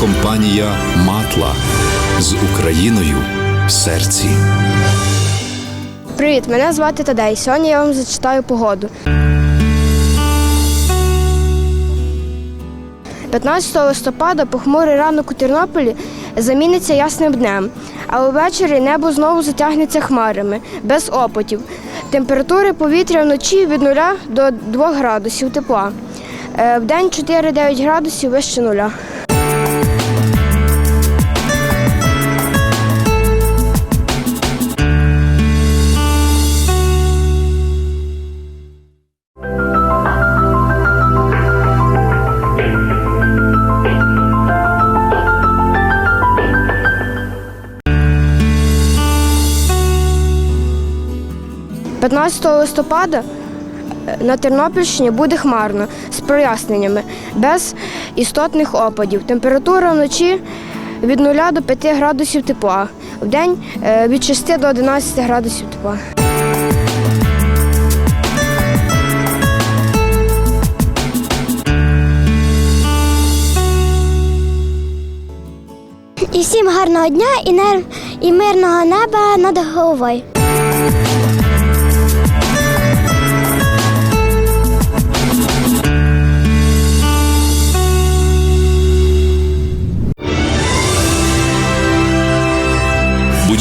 компанія Матла з Україною в серці. Привіт, мене звати Тадей. Сьогодні я вам зачитаю погоду. 15 листопада похмурий ранок у Тернополі заміниться ясним днем, а увечері небо знову затягнеться хмарами, без опотів. Температури повітря вночі від 0 до 2 градусів тепла. Е, Вдень 4-9 градусів вище нуля. – 15 листопада е, на Тернопільщині буде хмарно з проясненнями, без істотних опадів. Температура вночі від 0 до 5 градусів тепла, вдень е, від 6 до 11 градусів тепла. І всім гарного дня і мирного неба над головою.